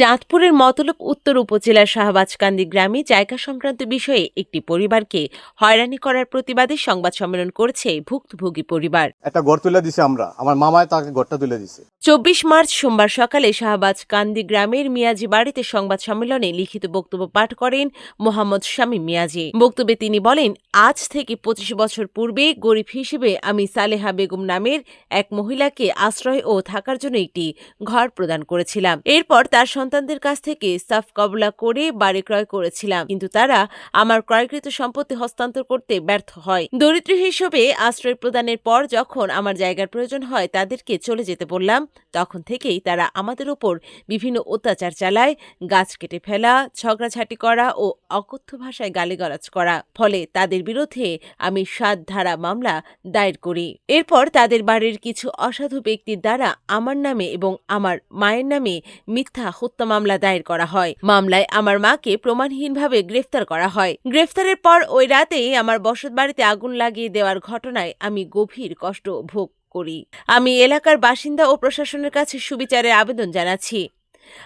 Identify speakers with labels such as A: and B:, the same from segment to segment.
A: চাঁদপুরের মতলব উত্তর উপজেলার শাহবাজকান্দি গ্রামে জায়গা সংক্রান্ত বিষয়ে একটি পরিবারকে হয়রানি করার প্রতিবাদে সংবাদ সম্মেলন করেছে ভুক্তভোগী পরিবার।
B: একটা ঘর তুলে দিছে আমরা। আমার মামায় তাকে ঘরটা তুলে দিছে।
A: চব্বিশ মার্চ সোমবার সকালে শাহবাজ কান্দি গ্রামের মিয়াজি বাড়িতে সংবাদ সম্মেলনে লিখিত বক্তব্য পাঠ করেন মোহাম্মদ শামীম মিয়াজি। বক্তব্যে তিনি বলেন আজ থেকে পঁচিশ বছর পূর্বে গরিব হিসেবে আমি সালেহা বেগম নামের এক মহিলাকে আশ্রয় ও থাকার জন্য একটি ঘর প্রদান করেছিলাম। এরপর তার সন্তানদের কাছ থেকে সাফ কবলা করে বাড়ি ক্রয় করেছিলাম। কিন্তু তারা আমার ক্রয়কৃত সম্পত্তি হস্তান্তর করতে ব্যর্থ হয়। দরিদ্র হিসেবে আশ্রয় প্রদানের পর যখন আমার জায়গার প্রয়োজন হয় তাদেরকে চলে যেতে বললাম, তখন থেকেই তারা আমাদের ওপর বিভিন্ন অত্যাচার চালায়, গাছ কেটে ফেলা, ঝগড়াঝাটি করা ও অকথ্য ভাষায় গালিগালাজ করা। ফলে তাদের বিরুদ্ধে আমি সাত ধারা মামলা দায়ের করি। এরপর তাদের বাড়ির কিছু অসাধু ব্যক্তির দ্বারা আমার নামে এবং আমার মায়ের নামে মিথ্যা হত্যা মামলা দায়ের করা হয়। মামলায় আমার মাকে প্রমাণহীনভাবে গ্রেফতার করা হয়। গ্রেফতারের পর ওই রাতেই আমার বসত বাড়িতে আগুন লাগিয়ে দেওয়ার ঘটনায় আমি গভীর কষ্ট ভোগ করি। আমি এলাকার বাসিন্দা ও প্রশাসনের কাছে সুবিচারের আবেদন জানাচ্ছি।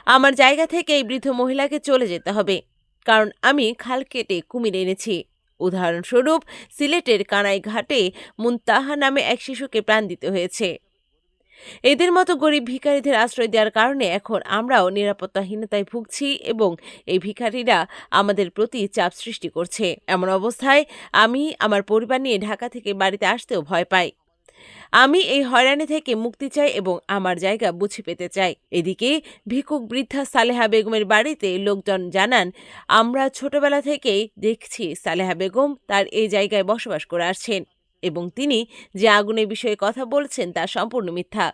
A: আমার জায়গা থেকে এই বৃদ্ধ মহিলাকে চলে যেতে হবে, কারণ আমি খাল কেটে কুমির এনেছি। উদাহরণস্বরূপ, সিলেটের কানাই ঘাটে মুনতাহা নামে এক শিশুকে প্রাণ দিতে হয়েছে। এদের মতো গরিব ভিখারিদের আশ্রয় দেওয়ার কারণে এখন আমরাও নিরাপত্তাহীনতায় ভুগছি এবং এই ভিখারিরা আমাদের প্রতি চাপ সৃষ্টি করছে। এমন অবস্থায় আমি আমার পরিবার নিয়ে ঢাকা থেকে বাড়িতে আসতেও ভয় পাই। আমি এই হয়রানি থেকে মুক্তি চাই এবং আমার জায়গা বুঝে পেতে চাই। এদিকে ভিক্ষুক বৃদ্ধা সালেহা বেগমের বাড়িতে লোকজন জানান, আমরা ছোটবেলা থেকেই দেখছি সালেহা বেগম তার এই জায়গায় বসবাস করে আসছেন। এবং তিনি যে আগুনের বিষয়ে কথা বলছেন তা সম্পূর্ণ মিথ্যা।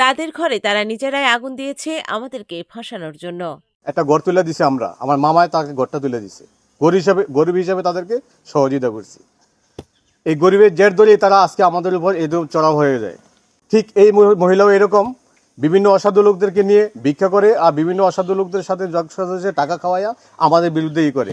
A: তাদের ঘরে তারা নিজেরাই আগুন দিয়েছে, আমাদেরকে ফাঁসানোর জন্য।
B: একটা ঘর তুলে দিছে আমরা। আমার মামায় তাকে ঘরটা তুলে দিছে। গরিব হিসাবে গরিব হিসাবে তাদেরকে সহযোগিতা করছি। এই গরিবের জের দলেই তারা আজকে আমাদের উপর এরকম চড়াও হয়ে যায়। ঠিক এই মহিলাও এরকম। বিভিন্ন অসাধু লোকদেরকে নিয়ে ভিক্ষা করে আর বিভিন্ন অসাধু লোকদের সাথে জগসাজে টাকা খাওয়াইয়া আমাদের বিরুদ্ধে ই করে।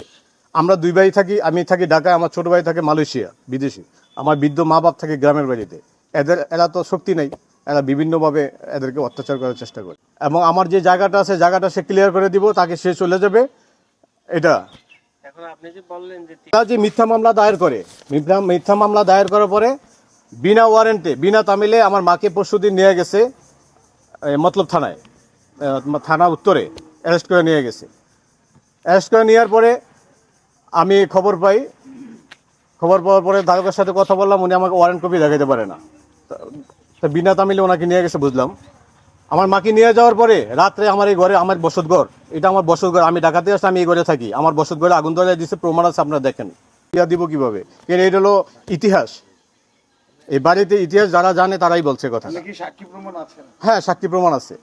B: আমরা দুই ভাই থাকি, আমি থাকি ঢাকায়, আমার ছোট ভাই থাকে মালয়েশিয়া, বিদেশি। আমার বৃদ্ধ মা বাপ থাকে গ্রামের বাড়িতে। এদের এরা তো শক্তি নেই। এরা বিভিন্নভাবে এদেরকে অত্যাচার করার চেষ্টা করে। এবং আমার যে জায়গাটা আছে জায়গাটা সে ক্লিয়ার করে দিব তাকে সে চলে যাবে। এটা।
C: আপনি যে
B: মিথ্যা মামলা দায়ের করে মিথ্যা মামলা দায়ের করার পরে বিনা ওয়ারেন্টে বিনা তামিলে আমার মাকে পরশুদিন নিয়ে গেছে মতলব থানায় থানা উত্তরে অ্যারেস্ট করে নিয়ে গেছে। অ্যারেস্ট করে নেওয়ার পরে আমি খবর পাই খবর পাওয়ার পরে দারোগার সাথে কথা বললাম উনি আমাকে ওয়ারেন্ট কপি দেখাতে পারে না। তা- বিনা তামিলে ওনাকে নিয়ে গেছে বুঝলাম। আমার মাকে নিয়ে যাওয়ার পরে রাত্রে আমার এই ঘরে আমার বসত ঘর এটা আমার বসত ঘর আমি ঢাকাতে আসলে আমি এই ঘরে থাকি। আমার বসত ঘরে আগুন ধরে দিচ্ছে প্রমাণ আছে আপনারা দেখেন। ইয়া দিব কীভাবে? কেন এটা হলো ইতিহাস। এই বাড়িতে ইতিহাস যারা জানে তারাই বলছে কথা
D: সাক্ষী প্রমাণ আছে?
B: হ্যাঁ সাক্ষী প্রমাণ আছে।